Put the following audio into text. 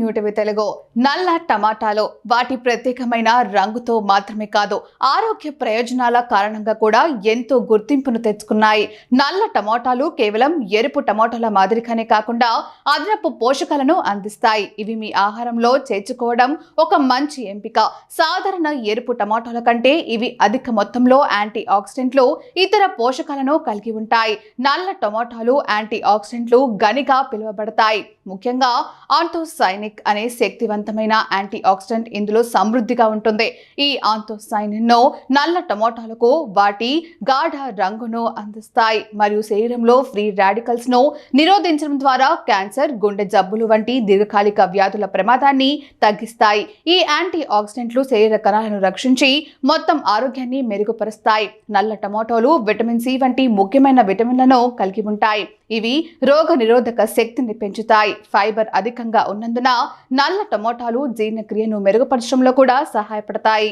New TV Telugu. నల్ల టమాటాలు వాటి ప్రత్యేకమైన రంగుతో మాత్రమే కాదు ఆరోగ్య ప్రయోజనాల కారణంగా కూడా ఎంతో గుర్తింపును తెచ్చుకున్నాయి. నల్ల టమాటాలు కేవలం ఎరుపు టమాటాల మాదిరిగానే కాకుండా అదనపు పోషకాలను అందిస్తాయి. ఇవి మీ ఆహారంలో చేర్చుకోవడం ఒక మంచి ఎంపిక. సాధారణ ఎరుపు టమాటాల కంటే ఇవి అధిక మొత్తంలో యాంటీ ఆక్సిడెంట్లు ఇతర పోషకాలను కలిగి ఉంటాయి. నల్ల టమాటాలు యాంటీ ఆక్సిడెంట్లు గనిగా పిలువబడతాయి. ముఖ్యంగా ఆంతోసైనిక్ అనే శక్తివంతమైన యాంటీ ఆక్సిడెంట్ ఇందులో సమృద్ధిగా ఉంటుంది. ఈ ఆంతోసైనిన్ నల్ల టమోటాలకు వాటి గాఢ రంగును అందిస్తాయి మరియు శరీరంలో ఫ్రీ రాడికల్స్ను నిరోధించడం ద్వారా క్యాన్సర్ గుండె జబ్బులు వంటి దీర్ఘకాలిక వ్యాధుల ప్రమాదాన్ని తగ్గిస్తాయి. ఈ యాంటీ ఆక్సిడెంట్లు శరీర కణాలను రక్షించి మొత్తం ఆరోగ్యాన్ని మెరుగుపరుస్తాయి. నల్ల టమోటాలు విటమిన్ సి వంటి ముఖ్యమైన విటమిన్లను కలిగి ఉంటాయి. ఇవి రోగ నిరోధక శక్తిని పెంచుతాయి. ఫైబర్ అధికంగా ఉన్నందున నల్ల టమోటాలు జీర్ణక్రియను మెరుగుపరచడంలో కూడా సహాయపడతాయి.